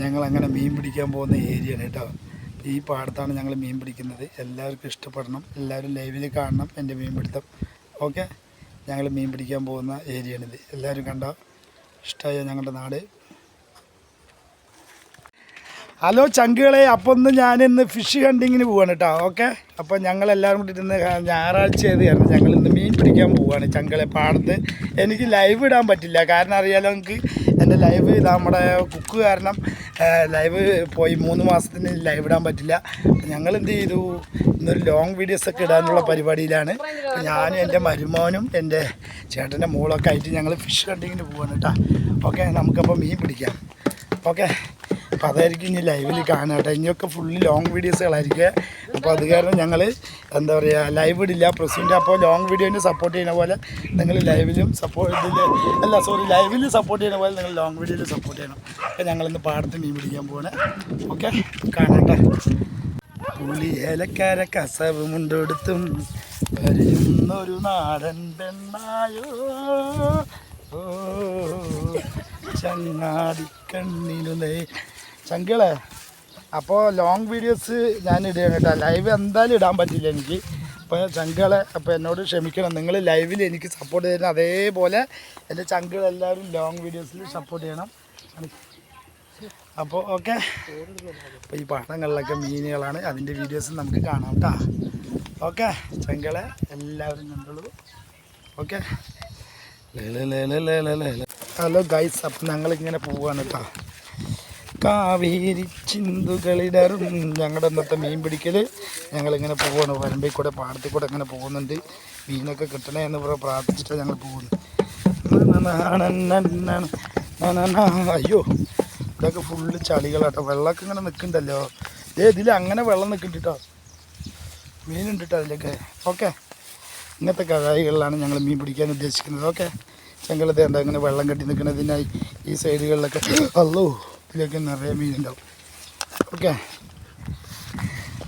ഞങ്ങൾ അങ്ങനെ മീൻ പിടിക്കാൻ പോകുന്ന ഏരിയയാണ് കേട്ടോ. ഈ പാടത്താണ് ഞങ്ങൾ മീൻ പിടിക്കുന്നത്. എല്ലാവർക്കും ഇഷ്ടപ്പെടണം. എല്ലാവരും ലൈവിൽ കാണണം എന്റെ മീൻ പിടുത്തം ഓക്കെ? ഞങ്ങൾ മീൻ പിടിക്കാൻ പോകുന്ന ഏരിയയാണിത്. എല്ലാവരും കണ്ട? ഇഷ്ടമായ ഞങ്ങളുടെ നാട്? ഹലോ ചങ്കുകളെ അപ്പോൾ ഒന്ന് ഞാനിന്ന് ഫിഷ് ഹണ്ടിങ്ങിന് പോവാണ് കേട്ടോ. ഓക്കെ? അപ്പോൾ ഞങ്ങൾ എല്ലാവരും കൂടി ഇന്ന് ഞായറാഴ്ച ചെയ്ത് കാരണം ഞങ്ങൾ ഇന്ന് മീൻ പിടിക്കാൻ പോവുകയാണ് ചങ്കളെ പാടത്ത്. എനിക്ക് ലൈവ് ഇടാൻ പറ്റില്ല. കാരണം അറിയാലോ നിങ്ങൾക്ക് എന്റെ ലൈവ് നമ്മുടെ കുക്ക് കാരണം. ലൈവ് പോയി മൂന്ന് മാസത്തിന് ലൈവ് ഇടാൻ പറ്റില്ല. ഞങ്ങൾ എന്ത് ചെയ്തു? ഇന്നൊരു ലോങ് വീഡിയോസ് ഒക്കെ ഇടാനുള്ള പരിപാടിയിലാണ്. ഞാനും എന്റെ മരുമോനും എന്റെ ചേട്ടന്റെ മോളൊക്കെ ആയിട്ട് ഞങ്ങൾ ഫിഷ് ഹണ്ടിങ്ങിന് പോവാണ് കേട്ടോ ഓക്കെ നമുക്കപ്പോൾ മീൻ പിടിക്കാം. ഓക്കെ അപ്പോൾ അതായിരിക്കും ഇനി ലൈവിൽ കാണാം കേട്ടോ ഇനിയൊക്കെ ഫുള്ള് ലോങ് വീഡിയോസുകളായിരിക്കും അപ്പോൾ അത് കാരണം ഞങ്ങൾ എന്താ പറയുക ലൈവ് ഇടില്ല. പ്രസിന്റെ അപ്പോൾ ലോങ് വീഡിയോനെ സപ്പോർട്ട് ചെയ്യുന്ന പോലെ നിങ്ങൾ ലൈവിലും സപ്പോർട്ട് അല്ല സോറി ലൈവിൽ സപ്പോർട്ട് ചെയ്യുന്ന പോലെ നിങ്ങൾ ലോങ് വീഡിയോയിൽ സപ്പോർട്ട് ചെയ്യണം. അപ്പോൾ ഞങ്ങളിന്ന് പാടത്ത് മീൻ പിടിക്കാൻ പോവാണ്. ഓക്കെ കാണട്ടെ. പുലി ഏലക്കാര കസവ് മുണ്ടെടുത്തും വരുന്നൊരു നാടൻ പെണ്ണായോ? ഓ ചങ്കളെ അപ്പോൾ ലോങ് വീഡിയോസ് ഞാൻ ഇടുകയാണ് കേട്ടോ. ലൈവ് എന്തായാലും ഇടാൻ പറ്റില്ല എനിക്ക്. അപ്പോൾ ചങ്കുകളെ അപ്പോൾ എന്നോട് ക്ഷമിക്കണം. നിങ്ങൾ ലൈവിൽ എനിക്ക് സപ്പോർട്ട് ചെയ്യുന്ന അതേപോലെ എന്റെ ചങ്കുകളെല്ലാവരും ലോങ് വീഡിയോസിൽ സപ്പോർട്ട് ചെയ്യണം. അപ്പോൾ ഓക്കെ അപ്പോൾ ഈ പാടങ്ങളിലൊക്കെ മീനുകളാണ്. അതിന്റെ വീഡിയോസ് നമുക്ക് കാണാം കേട്ടോ ഓക്കെ ചങ്കളെ എല്ലാവരും കണ്ടുള്ളൂ ഓക്കെ ഹലോ ഗൈസ് അപ്പം ഞങ്ങളിങ്ങനെ പോവുകയാണ് കേട്ടോ കാവേരി ചിന്തുകളിടറും. ഞങ്ങളുടെ ഇന്നത്തെ മീൻ പിടിക്കൽ ഞങ്ങളിങ്ങനെ പോവാണ്. വരമ്പിൽ കൂടെ പാടത്തിൽ കൂടെ ഇങ്ങനെ പോകുന്നുണ്ട്. മീനൊക്കെ കിട്ടണേ എന്ന് പറഞ്ഞ് പ്രാർത്ഥിച്ചിട്ട് ഞങ്ങൾ പോകുന്നു അയ്യോ ഇതൊക്കെ ഫുള്ള് ചളികളാട്ടോ. വെള്ളമൊക്കെ ഇങ്ങനെ നിൽക്കുന്നുണ്ടല്ലോ ഏ ഇതിൽ അങ്ങനെ വെള്ളം നിൽക്കുന്നുണ്ട് മീൻ കേട്ടോ അതിലൊക്കെ. ഓക്കെ. ഇങ്ങനത്തെ കഴായികളിലാണ് ഞങ്ങൾ മീൻ പിടിക്കാൻ ഉദ്ദേശിക്കുന്നത്. ഓക്കെ. ചെങ്കലത്തെ എന്താ ഇങ്ങനെ വെള്ളം കെട്ടി നിൽക്കുന്നതിനായി ഈ സൈഡുകളിലൊക്കെ അല്ലോ ഇതിലൊക്കെ നിറയെ മീനുണ്ടാവും. ഓക്കെ.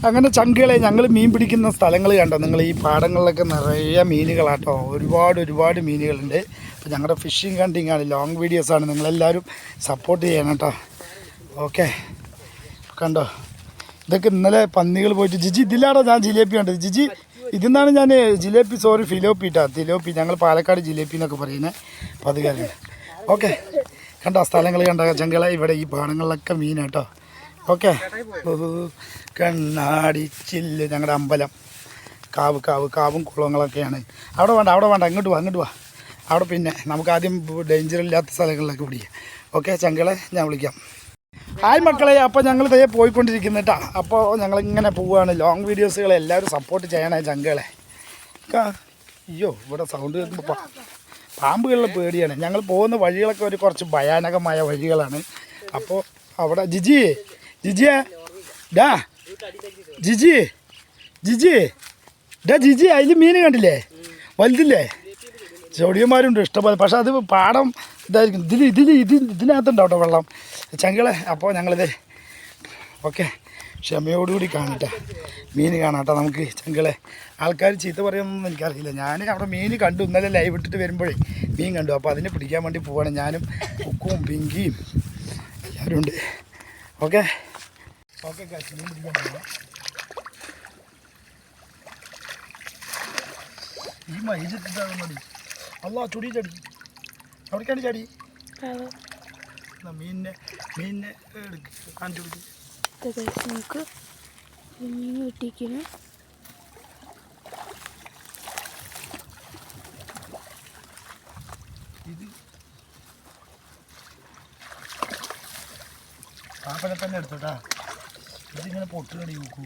അങ്ങനെ ചങ്കുകളെ ഞങ്ങൾ മീൻ പിടിക്കുന്ന സ്ഥലങ്ങൾ കണ്ടോ? നിങ്ങൾ ഈ പാടങ്ങളിലൊക്കെ നിറയെ മീനുകളാട്ടോ. ഒരുപാട് ഒരുപാട് മീനുകളുണ്ട്. അപ്പോൾ ഞങ്ങളുടെ ഫിഷിങ് കണ്ടിങ് ആണ്. ലോങ് വീഡിയോസാണ് നിങ്ങളെല്ലാവരും സപ്പോർട്ട് ചെയ്യണം കേട്ടോ. ഓക്കെ. കണ്ടോ? ഇതൊക്കെ ഇന്നലെ പന്നികൾ പോയിട്ട് ജിജി ഇതിലാണോ ഞാൻ ജിലേബി കണ്ടത്? ജിജി ഇതിന്നാണ് ഞാൻ ജിലേബി സോറി ഫിലോപ്പി ഇട്ടാ തിലോപ്പി ഞങ്ങൾ പാലക്കാട് ജിലേബി എന്നൊക്കെ പറയുന്നത് അപ്പോൾ അത് കാര്യം ഓക്കെ. കണ്ടോ സ്ഥലങ്ങൾ കണ്ട ചങ്കള ഇവിടെ ഈ പാടങ്ങളിലൊക്കെ മീൻ കേട്ടോ. ഓക്കെ. കണ്ണാടി ചില്ല് ഞങ്ങളുടെ അമ്പലം. കാവ് കാവ് കാവും കുളങ്ങളൊക്കെയാണ്. അവിടെ വേണ്ട അവിടെ വേണ്ട അങ്ങോട്ട് വാ അങ്ങോട്ട് വാ. അവിടെ പിന്നെ നമുക്ക് ആദ്യം ഡേഞ്ചർ ഇല്ലാത്ത സ്ഥലങ്ങളിലൊക്കെ പിടിക്കാം. ഓക്കെ ചങ്കളെ ഞാൻ വിളിക്കാം. ഹായ് മക്കളെ അപ്പോൾ ഞങ്ങൾ തയ്യാ പോയിക്കൊണ്ടിരിക്കുന്നു കേട്ടോ അപ്പോൾ ഞങ്ങളിങ്ങനെ പോവുകയാണ് ലോങ് വീഡിയോസുകൾ എല്ലാവരും സപ്പോർട്ട് ചെയ്യണേ ചങ്കളെ. അയ്യോ ഇവിടെ സൗണ്ട് കേൾക്കുമ്പോൾ പാമ്പുകളിലെ പേടിയാണ്. ഞങ്ങൾ പോകുന്ന വഴികളൊക്കെ ഒരു കുറച്ച് ഭയാനകമായ വഴികളാണ്. അപ്പോൾ അവിടെ ജിജി ജിജിയെ ഡാ ജിജി ജിജി ഡാ ജിജി അതിൽ മീൻ കണ്ടില്ലേ? വലുതില്ലേ? ചെടിയന്മാരുണ്ട് ഇഷ്ടംപോലെ. പക്ഷേ അത് പാടം ഇതായിരിക്കും. ഇതിൽ ഇതിൽ ഇതിൽ ഇതിനകത്തുണ്ടാവും വെള്ളം. ചങ്കളെ അപ്പോൾ ഞങ്ങളിത് ഓക്കെ. ക്ഷമയോടുകൂടി കാണട്ടെ. മീൻ കാണാട്ടെ നമുക്ക് ചങ്കളെ. ആൾക്കാർ ചീത്ത പറയുമെന്നൊന്നും എനിക്കറിയില്ല. ഞാൻ അവിടെ മീൻ കണ്ടു. ഇന്നലെ ലൈവ് ഇട്ടിട്ട് വരുമ്പോഴേ മീൻ കണ്ടു. അപ്പോൾ അതിനെ പിടിക്കാൻ വേണ്ടി പോവാണ് ഞാനും കുക്കും പിങ്കിയും. എല്ലാവരും ഉണ്ട്. ഓക്കെ? ഓക്കെ മീൻ പിടിക്കാൻ പോവാം ഈ മൈജെത്തിട്ടാണ് മതി. അല്ല ചുടി ചടി. അവിടേക്കാണ് ചടി. മീനിനെ മീനിനെ എടുക്കുക കാണിച്ചു കൊടുക്ക്. ഇത് guys, നമുക്ക് മീൻ കിട്ടിയിരിക്കുന്നു ഇത് പാപ്പനെ തന്നെ എടുത്തോട്ടാ ഇതിങ്ങനെ പൊട്ട് കടി നോക്കൂ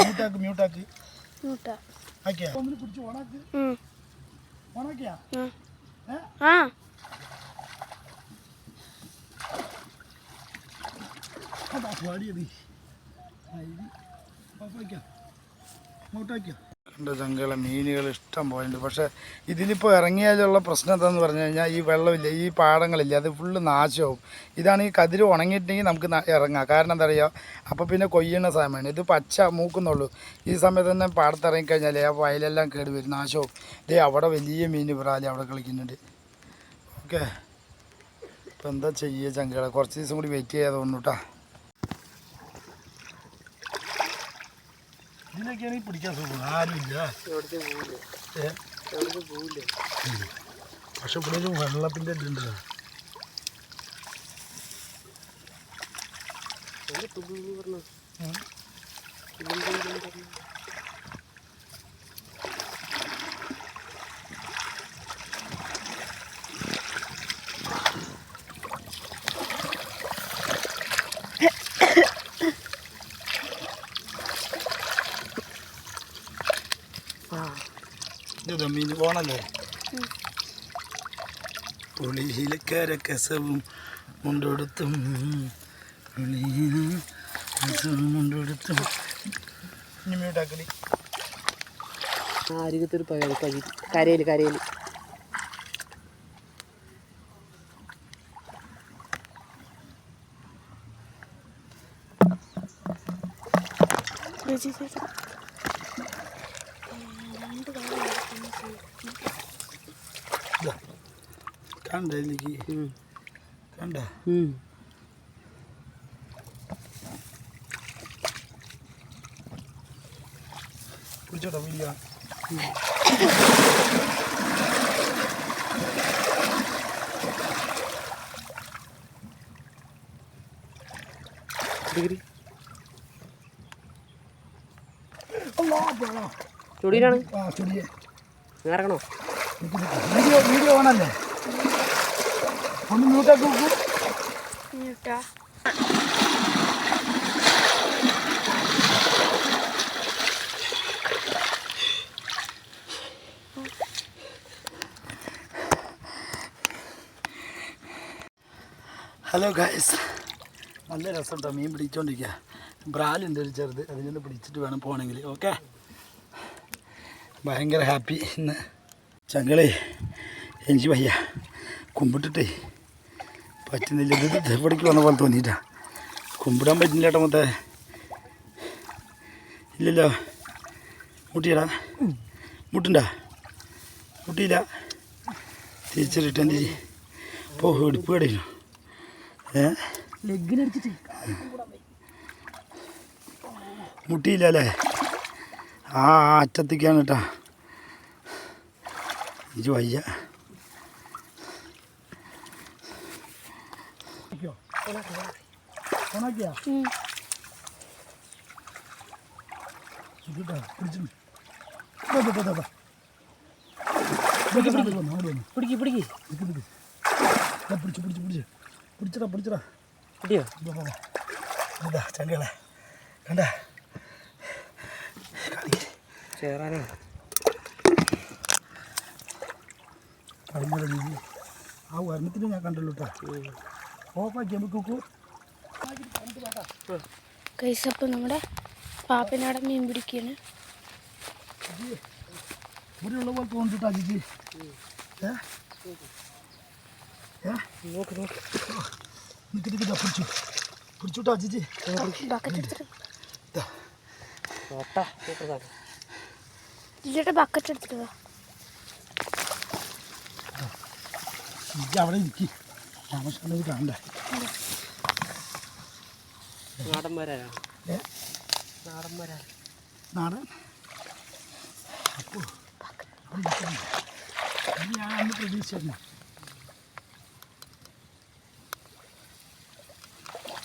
മ്യൂട്ടാക്ക് മ്യൂട്ടാക്ക് കൂട്ടാ ആക്കിയാ? ഒന്നിന് പിടിച്ച് ഓണാക്ക്. ഓണാക്കിയാ? ഏ? ആ. അതാ പാടിയത് കണ്ട ചങ്കല മീനുകൾ ഇഷ്ടം പോയിട്ടുണ്ട്. പക്ഷേ ഇതിലിപ്പോൾ ഇറങ്ങിയാലുള്ള പ്രശ്നം എന്താണെന്ന് പറഞ്ഞു കഴിഞ്ഞാൽ ഈ വെള്ളമില്ല ഈ പാടങ്ങളില്ല അത് ഫുള്ള് നാശമാവും ഇതാണ് ഈ കതിര് ഉണങ്ങിയിട്ടുണ്ടെങ്കിൽ നമുക്ക് ഇറങ്ങാം. കാരണം എന്താ പറയുക അപ്പോൾ പിന്നെ കൊയ്യണ സമയമാണ്. ഇത് പച്ച മൂക്കുന്നുള്ളൂ. ഈ സമയത്ത് തന്നെ പാടത്ത് ഇറങ്ങിക്കഴിഞ്ഞാൽ ആ വയലെല്ലാം കേട് വരും നാശവും. ഇതേ അവിടെ വലിയ മീൻ പ്രാലി അവിടെ കളിക്കുന്നുണ്ട്. ഓക്കെ. ഇപ്പം എന്താ ചെയ്യുക ചങ്കളെ കുറച്ച് ദിവസം കൂടി വെയിറ്റ് ചെയ്യാതെ തോന്നുന്നു കേട്ടാ ഇതിനൊക്കെയാണ് ഈ പിടിക്കാൻ സുഖം. ആരുമില്ല? പക്ഷെ ഇവിടെ ഒരു വെള്ളത്തിന്റെ ഇതുണ്ടല്ലോ ഉം. ഇത് മീൻ പോണല്ലേ. പുളിയിലക്കാര കസവും മുണ്ടെടുത്തും. കസവും മുണ്ടെടുത്തും. ഇനി മ്യൂട്ടാക്കലി അരികത്തൊരു കരി കരയിൽ കരയിൽ ചേച്ചി ചേച്ചി. കണ്ട എനിക്ക് കണ്ട പിടിച്ചോട്ടോ വീഡിയോ ഡിഗ്രി അല്ലാ, പോണോ? ചുടിയിലാണ് ആ ചെടിയെ ഇറങ്ങണോ നിക്ക് നിക്ക്. വീഡിയോ വീഡിയോ ഓണല്ലേ ഒന്ന് മ്യൂട്ടാക്കി നോക്കൂ മ്യൂട്ടാ ഹലോ ഗായ്സ് നല്ല രസമുണ്ടോ? മീൻ പിടിച്ചോണ്ടിരിക്കുക ബ്രാലുണ്ട് ഒരു ചെറുത്. അതിനൊന്ന് പിടിച്ചിട്ട് വേണം പോകണമെങ്കിൽ. ഓക്കെ ഭയങ്കര ഹാപ്പി ഇന്ന്. ചങ്ങളേ എനിക്ക് വയ്യ. കുമ്പിട്ടിട്ടേ. പറ്റുന്നില്ല. ഇത് എവിടേക്ക് വന്ന പോലെ തോന്നിയിട്ടാ. കുമ്പിടാൻ പറ്റുന്നില്ല ഏട്ടാ മൊത്തേ. ഇല്ലല്ലോ. മുട്ടിയടാ. മുട്ടുണ്ടാ? മുട്ടിയില്ല. തിരിച്ച് റിട്ടേൺ ചെയ്യ്. പോ എടുപ്പ് കടയില്ലോ ഏ? മുട്ടിയില്ല അല്ലേ ആ ആ അറ്റത്തേക്കാണ് കേട്ടാ. ഇത് വയ്യ. പിടിക്ക് പിടിക്ക് പിടിച്ചു പിടിച്ചു പിടിച്ചു പിടിച്ചടാ പിടിച്ചടാ കിട്ടിയോ ഇതാ, ഇതാ, ഇതാ ചങ്കളെ കണ്ട ചേറാനോ കഴിഞ്ഞ രീതി ആ വർണത്തിന് ഞാൻ കണ്ടല്ലോ കേട്ടോ ഓപ്പാക്കി നമുക്ക് കൈസപ്പം നമ്മുടെ പാപ്പനവിടെ മീൻ പിടിക്കാണ്. പോലെ തോന്നിട്ടാ നോക്ക് നോക്ക്. പിടിച്ചു. പിടിച്ചുട്ടാ ജിജിയുടെ ബക്കറ്റ് എടുത്തിട്ട്. ജിജി അവിടെ ഇരിക്കും. താമസിക്കുന്നത് കാണണ്ടേ? ഏ? നാടന്മാരാണ് നാടൻ? അപ്പോൾ അവിടെ ഇരിക്കുന്നു. ഇത് ഞാൻ അന്ന് പ്രതീക്ഷിച്ചിരുന്നു.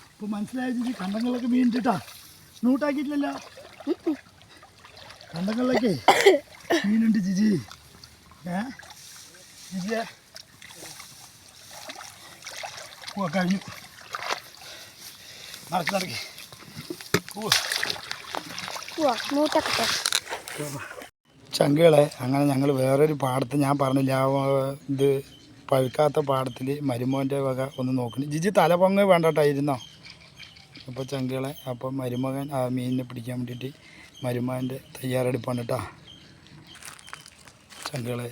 ഇപ്പോൾ മനസ്സിലായ ജിജി കണ്ടങ്ങളിലൊക്കെ മീൻ ഇട്ടാ സ്നൂട്ടാക്കിയിട്ടില്ലല്ലോ കണ്ടങ്ങളിലൊക്കെ മീനുണ്ട് ജിജി. ഏ? ജിജിയെ? കഴിഞ്ഞു. നടക്ക് നടക്ക്. ചങ്കുകളെ അങ്ങനെ ഞങ്ങൾ വേറൊരു പാടത്ത് ഞാൻ പറഞ്ഞില്ല ആ ഇത് പഴുക്കാത്ത പാടത്തിൽ മരുമോന്റെ വക ഒന്ന് നോക്കണം. ജിജി തലപൊങ്ങ് വേണ്ടട്ടായിരുന്നോ അപ്പോൾ ചങ്കുകളെ അപ്പോൾ മരുമകൻ ആ മീനിനെ പിടിക്കാൻ വേണ്ടിയിട്ട് മരുമകന്റെ തയ്യാറെടുപ്പാണ് കേട്ടോ ചങ്കുകളെ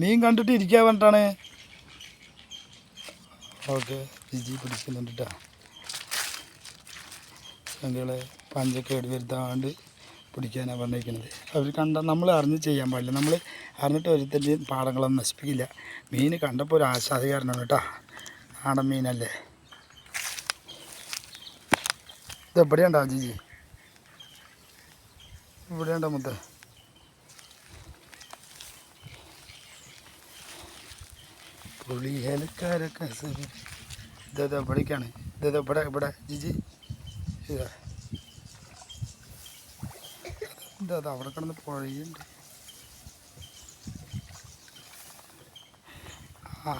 മീൻ കണ്ടിട്ട് ഇരിക്കാൻ വേണ്ടിയിട്ടാണ് ഓക്കെ. ജിജി പിടിക്കുന്നുണ്ട് കേട്ടോ ചങ്കുകളെ പഞ്ചക്കേട് വരുത്താണ്ട് പിടിക്കാനാണ് പറഞ്ഞിരിക്കുന്നത്. അവർ കണ്ട നമ്മൾ അറിഞ്ഞ് ചെയ്യാൻ പാടില്ല. നമ്മൾ അറിഞ്ഞിട്ട് ഒരുത്തന്റെയും പാടങ്ങളൊന്നും നശിപ്പിക്കില്ല. മീൻ കണ്ടപ്പോൾ ഒരു ആസ്വാദികാരനാണ് കേട്ടോ നാടൻ മീനല്ലേ. ഇത് എവിടെയുണ്ടോ ജിജി? ഇവിടെയുണ്ടോ മുത്തേ? പുളിയലക്കാരൊക്കെ ഇതേതാ ഇവിടേക്കാണ്. ഇതേതാ ഇവിടെ ഇവിടെ. ജിജി. ഇതാ. ഇതാ അവിടെ കിടന്ന് പുഴയുണ്ട്. ആ.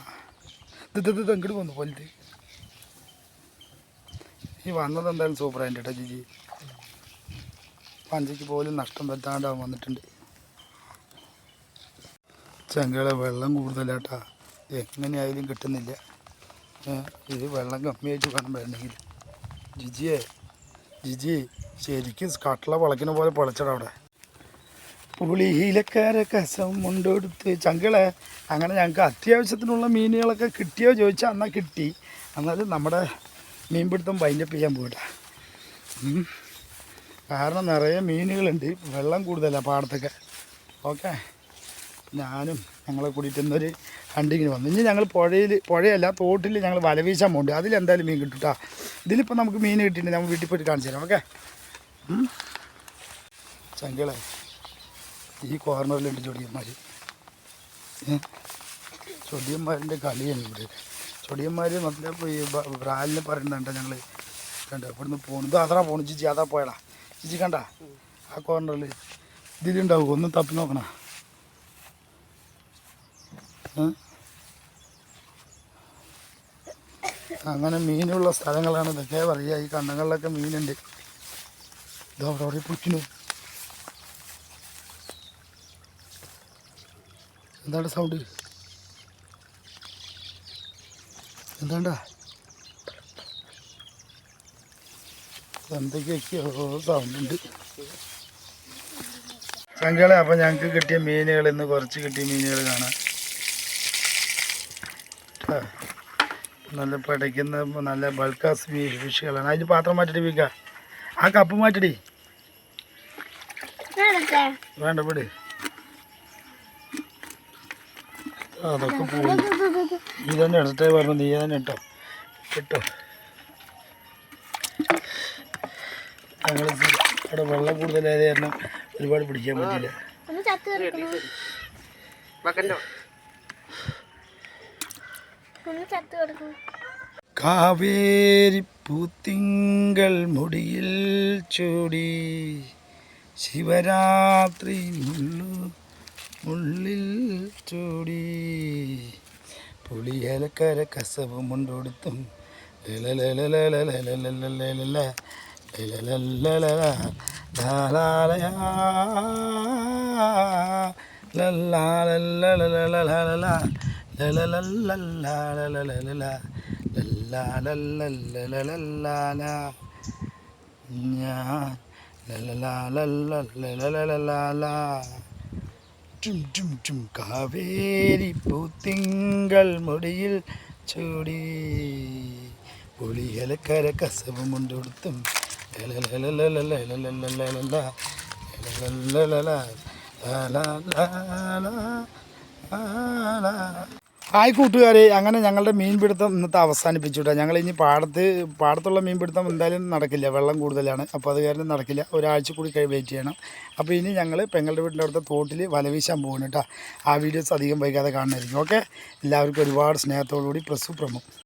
ഇത് ഇത് ഇത് ഇങ്ങോട്ട് വന്നു പോലത്ത് ഈ വന്നത് എന്തായാലും സൂപ്പറായിട്ട് കേട്ടോ ജിജി. പഞ്ചയ്ക്ക് പോലും നഷ്ടം പറ്റാണ്ട് അവൻ വന്നിട്ടുണ്ട്. ചെങ്കളെ വെള്ളം കൂടുതലാട്ടാ. എങ്ങനെയായാലും കിട്ടുന്നില്ല. ഇത് വെള്ളം കമ്മിയായിട്ട് വേണം വരണമെങ്കിൽ ജിജിയെ ജിജി ശരിക്കും കട്ടള പൊളയ്ക്കുന്ന പോലെ പൊളച്ചട അവിടെ. പുളിയിലക്കാര കസം മുണ്ടെടുത്ത് ചങ്കളെ അങ്ങനെ ഞങ്ങൾക്ക് അത്യാവശ്യത്തിനുള്ള മീനുകളൊക്കെ കിട്ടിയോ ചോദിച്ചാൽ എന്നാൽ കിട്ടി. എന്നാലും നമ്മുടെ മീൻപിടുത്തം വൈൻഡപ്പ് ചെയ്യാൻ പോയിട്ടാ കാരണം നിറയെ മീനുകളുണ്ട് വെള്ളം കൂടുതലാണ് പാടത്തൊക്കെ. ഓക്കെ. ഞാനും ഞങ്ങളെ കൂടിയിട്ട് ഇന്നൊരു ഹണ്ടിങ്ങിന് വന്നു. ഇനി ഞങ്ങൾ പുഴയിൽ പുഴയല്ല തോട്ടിൽ ഞങ്ങൾ വല വീശാൻ അതിലെന്തായാലും മീൻ കിട്ടും കേട്ടോ ഇതിലിപ്പോൾ നമുക്ക് മീൻ കിട്ടിയിട്ടുണ്ട്. നമ്മൾ വീട്ടിൽ പോയിട്ട് കാണിച്ചു തരാം. ഓക്കെ? ചങ്കളെ ഈ കോർണറിലുണ്ട് ചൊടിയന്മാർ ചൊടിയന്മാരിന്റെ കളിയാണ് ഇവിടെ. ചൊടിയന്മാർ ഇപ്പോൾ ഈ ബ്രാലിനെ പറയുന്നുണ്ട് ഞങ്ങൾ കണ്ടോ ഇവിടുന്ന് പോണു. ഇത് അതാ പോകണം ചിച്ചി അതാ പോയടാ ചിച്ചി കണ്ട? ആ കോർണറിൽ ഇതിലുണ്ടാവും. ഒന്നും തപ്പി നോക്കണ? അങ്ങനെ മീനുള്ള സ്ഥലങ്ങളാണ്. ഇതൊക്കെ പറയുക. ഈ കണ്ണങ്ങളിലൊക്കെ മീനുണ്ട്. ഇതോ അവിടെ അവിടെ എന്താണ് സൗണ്ട് എന്താണ്ടാ? എന്തൊക്കെയൊക്കെയോ സൗണ്ടുണ്ട് ചങ്കളെ അപ്പം ഞങ്ങൾക്ക് കിട്ടിയ മീനുകൾ ഇന്ന് കുറച്ച് കിട്ടിയ മീനുകൾ കാണാം. നല്ല പിടയ്ക്കുന്ന നല്ല ബൾക്കാസ് ഫിഷുകളാണ് അതിന് പാത്രം മാറ്റിട്ട് വീക്ക ആ കപ്പ് മാറ്റിടി. വേണ്ട വിട്. അതൊക്കെ പോയി. നീ തന്നെ എടുത്തേ പറഞ്ഞു നീ തന്നെ ഇട്ടോ. കിട്ടോ ഞങ്ങൾ അവിടെ വെള്ളം കൂടുതലായത് കാരണം ഒരുപാട് പിടിക്കാൻ പറ്റില്ല പൂത്തിങ്കൾ മുടിയിൽ ചൂടി ശിവരാത്രി മുള്ളു മുള്ളിൽ ചൂടി. പുളിയലക്കര കസവ് മുണ്ടൊടുത്തും ലലലലലലലലലലലല, കാവേരി പൂത്തിങ്കൾ മുടിയിൽ ചൂടി. പുളിയലക്കര കസവും കൊണ്ടുകൊടുത്തും ഹായ് കൂട്ടുകാരെ. അങ്ങനെ ഞങ്ങളുടെ മീൻപിടുത്തം ഇന്നത്തെ അവസാനിപ്പിച്ചു കേട്ടോ ഞങ്ങൾ ഇനി പാടത്ത് പാടത്തുള്ള മീൻപിടുത്തം എന്തായാലും നടക്കില്ല. വെള്ളം കൂടുതലാണ്. അപ്പോൾ അത് കാരണം നടക്കില്ല. ഒരാഴ്ച കൂടി കഴി വെയിറ്റ് ചെയ്യണം. അപ്പോൾ ഇനി ഞങ്ങൾ പെങ്ങളുടെ വീട്ടിന്റെ അടുത്ത തോട്ടിൽ വലവീശാൻ പോകണം കേട്ടോ ആ വീഡിയോസ് അധികം വൈകാതെ കാണുന്നതായിരിക്കും. ഓക്കെ എല്ലാവർക്കും ഒരുപാട് സ്നേഹത്തോടു കൂടി പ്രസു പ്രമു